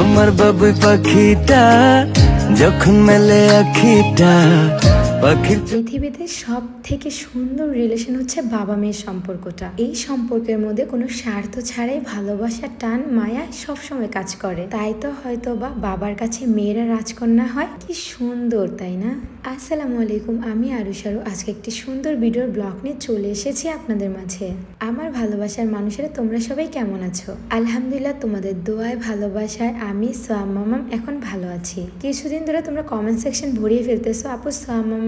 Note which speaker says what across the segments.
Speaker 1: আমার বাবুই পাখিটা যখন মেলে আখিটা
Speaker 2: পৃথিবীতে সব থেকে সুন্দর রিলেশন হচ্ছে বাবা মেয়ের সম্পর্কটা। এই সম্পর্কের মধ্যে কোনো স্বার্থ ছাড়াই ভালোবাসা, টান, মায়া সবসময় কাজ করে। তাই তো হয়তো বা বাবার কাছে মেয়েরা রাজকন্যা হয়। কি সুন্দর, তাই না? আসসালামু আলাইকুম, আমি আরুষারু আজকে একটি সুন্দর ভিডিওর ব্লগ নিয়ে চলে এসেছি আপনাদের মাঝে। আমার ভালোবাসার মানুষেরা তোমরা সবাই কেমন আছো? আলহামদুলিল্লাহ, তোমাদের দোয়ায়, ভালোবাসায় আমি সোয়ামামাম এখন ভালো আছি। কিছুদিন ধরে তোমরা কমেন্ট সেকশন ভরিয়ে ফেলতেছো, আপু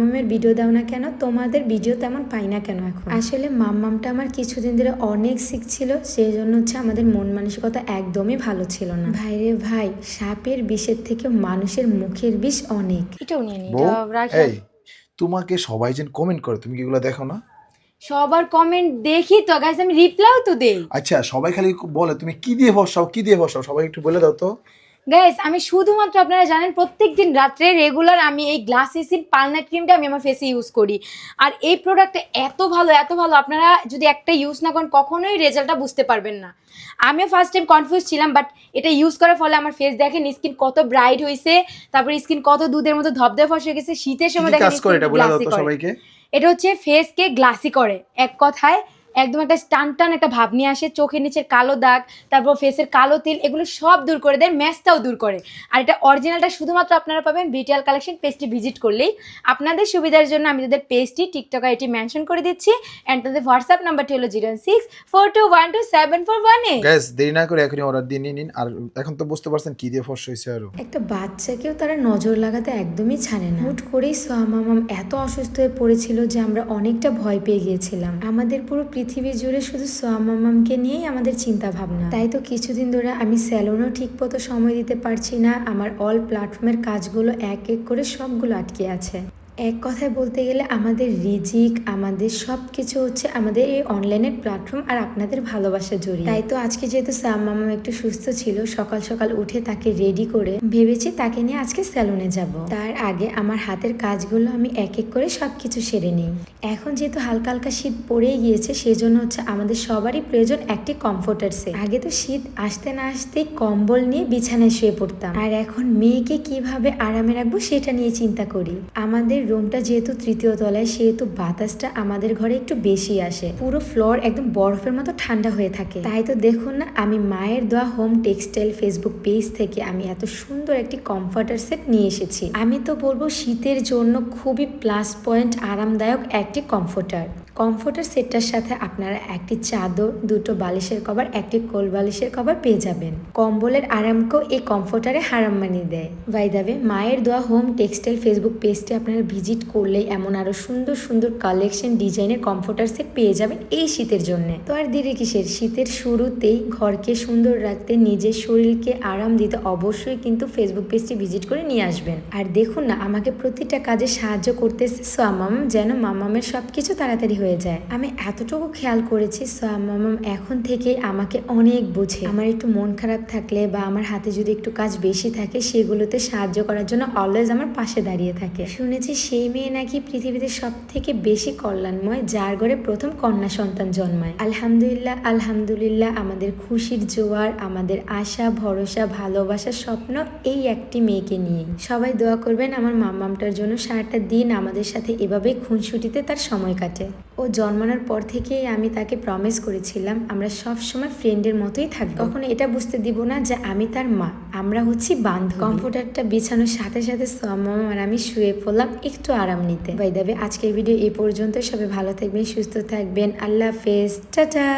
Speaker 2: সোয়ামামামের ভিডিও দাও না কেন? তোমাদের ভিডিও তেমন পাই না কেন এখন? আসলে মাম্মামটা আমার কিছুদিন ধরে অনেক সিক ছিল সেই জন্য হচ্ছে আমাদের মন মানসিকতা একদমই ভালো ছিল না। ভাইরে ভাই সাপের বিষের থেকে মানুষের মুখের বিষ অনেক।
Speaker 3: এটাও নিয়ে
Speaker 4: বউ
Speaker 3: রাখি।
Speaker 4: এই তোমাকে সবাই যেন কমেন্ট করে তুমি কি এগুলো দেখো না?
Speaker 3: সবার কমেন্ট দেখি তো গাইস আমি রিপ্লাইও তো দেই।
Speaker 4: আচ্ছা সবাই খালি বলে তুমি কি দিয়ে ভরসাও কি দিয়ে ভরসাও সবাই একটু বলে দাও তো।
Speaker 3: গাইস আমি শুধুমাত্র আপনারা জানেন প্রত্যেকদিন রাত্রে রেগুলার আমি এই গ্লাসিসিন পালনাট ক্রিমটা আমি আমার ফেসে ইউজ করি। আর এই প্রোডাক্টটা এত ভালো এত ভালো আপনারা যদি একটা ইউজ না করেন কখনোই রেজাল্টটা বুঝতে পারবেন না। আমিও ফার্স্ট টাইম কনফিউজ ছিলাম বাট এটা ইউজ করার ফলে আমার ফেস দেখেন স্কিন কত ব্রাইট হয়েছে তারপরে স্কিন কত দুধের মতো ফস হয়ে গেছে শীতের সময় দেখেন
Speaker 4: এটা
Speaker 3: হচ্ছে ফেসকে গ্লাসি করে এক কথায়। একদম একটা টান টান একটা ভাব নিয়ে আসে চোখের নিচের কালো দাগ তারপর ফেসের কালো তিল এগুলো সব দূর করে দেয় ম্যাচটাও দূর করে। আর এটা অরিজিনালটা শুধুমাত্র আপনারা পাবেন বিটিএল কালেকশন পেজটি ভিজিট করলেই। আপনাদের সুবিধার জন্য আমি তাদের পেজটি টিকটক এটি মেনশন করে দিচ্ছি অ্যান্ড তাদের হোয়াটসঅ্যাপ নাম্বারটি হলো zero six four two one two seven four one eight
Speaker 4: gas দেরি না করে এখনই অর্ডার দিয়ে নিন আর এখন তো বুঝতে পারছেন কি দিয়ে ফর্স হয়েছে আরও।
Speaker 2: একটা বাচ্চাকেও তারা নজর লাগাতে একদমই ছাড়ে না। হুট করেই সোয়ামামাম এত অসুস্থ হয়ে পড়েছিল যে আমরা অনেকটা ভয় পেয়ে গিয়েছিলাম। আমাদের পুরো পৃথিবী জুড়ে শুধু সোয়ামামামকে নিয়েই আমাদের চিন্তা ভাবনা তাই তো কিছুদিন ধরে আমি স্যালনও ঠিক মতো সময় দিতে পারছি না, আমার অল প্ল্যাটফর্মের কাজগুলো এক এক করে সবগুলো আটকে আছে। এক কথায় বলতে গেলে আমাদের রিজিক, আমাদের সব কিছু হচ্ছে আমাদের এই অনলাইনের প্ল্যাটফর্ম আর আপনাদের ভালোবাসা জড়িয়ে। তাই তো আজকে যেহেতু সাম মামা একটু সুস্থ ছিল, সকাল সকাল উঠে তাকে রেডি করে ভেবেছি তাকে নিয়ে আজকে স্যালুনে যাব। তার আগে আমার হাতের কাজগুলো আমি এক এক করে সব কিছু সেরে নিই। এখন যেহেতু হালকা হালকা শীত পড়েই গিয়েছে সেই জন্য হচ্ছে আমাদের সবারই প্রয়োজন একটি কমফোর্টার আগে তো শীত আসতে না আসতেই কম্বল নিয়ে বিছানায় শুয়ে পড়তাম। আর এখন মেয়েকে কীভাবে আরামে রাখব সেটা নিয়ে চিন্তা করি। আমাদের রুমটা যেহেতু তৃতীয় তলায়, সেহেতু বাতাসটা আমাদের ঘরে একটু বেশি আসে। পুরো ফ্লোর একদম বরফের মতো ঠান্ডা হয়ে থাকে। তাই তো দেখুন না, আমি মায়ের দোয়া হোম টেক্সটাইল ফেসবুক পেজ থেকে আমি এত সুন্দর একটি কমফর্টার সেট নিয়ে এসেছি। আমি তো বলব শীতের জন্য খুবই প্লাস পয়েন্ট আরামদায়ক একটি কমফোর্টার কমফোর্টার সেটটার সাথে আপনারা একটি চাদর, দুটো বালিশের কভার একটি কোল বালিশের কভার পেয়ে যাবেন। কম্বলের আরামকেও এই কমফোর্টারে হারাম মানিয়ে দেয়। বাইদাবে মায়ের দোয়া হোম টেক্সটাইল ফেসবুক পেজটি আপনারা ভিজিট করলে এমন আরও সুন্দর সুন্দর কালেকশন ডিজাইনের কমফোর্টার সেট পেয়ে যাবেন এই শীতের জন্য। তো আর দেরি কিসের? শীতের শুরুতেই ঘরকে সুন্দর রাখতে, নিজের শরীরকে আরাম দিতে অবশ্যই কিন্তু ফেসবুক পেজটি ভিজিট করে নিয়ে আসবেন। আর দেখুন না, আমাকে প্রতিটা কাজে সাহায্য করতেছে সোয়ামাম, যেন মামামের সব কিছু তাড়াতাড়ি হয়ে যায়। আমি এতটুকু খেয়াল করেছি, সোয়ামাম এখন থেকে আমাকে অনেক বোঝে। আমার একটু মন খারাপ থাকলে বা আমার হাতে যদি একটু কাজ বেশি থাকে, সেগুলোতে সাহায্য করার জন্য অলওয়েজ আমার পাশে দাঁড়িয়ে থাকে। শুনেছি সেই মেয়ে নাকি পৃথিবীতে সব থেকে বেশি কল্যাণময়, যার ঘরে প্রথম কন্যা সন্তান জন্মায়। আলহামদুলিল্লাহ আলহামদুলিল্লাহ, আমাদের খুশির জোয়ার, আমাদের আশা, ভরসা, ভালোবাসা, স্বপ্ন, এই একটি মেয়েকে নিয়ে সবাই দোয়া করবেন আমার মাম্মামটার জন্য সারাটা দিন আমাদের সাথে এভাবেই খুনসুটিতে তার সময় কাটে। ও জন্মানোর পর থেকেই আমি তাকে প্রমিস করেছিলাম, আমরা সব সময় ফ্রেন্ডের মতোই থাকি কখনো এটা বুঝতে দিব না যে আমি তার মা, আমরা হচ্ছি বান্ধব। কম্পিউটারটা বিছানোর সাথে সাথে মামা আর আমি শুয়ে পড়লাম একটু আরাম নিতে। বাই দাবে আজকের ভিডিও এ পর্যন্ত সবাই ভালো থাকবেন, সুস্থ থাকবেন। আল্লাহ হাফেজ। টাটা!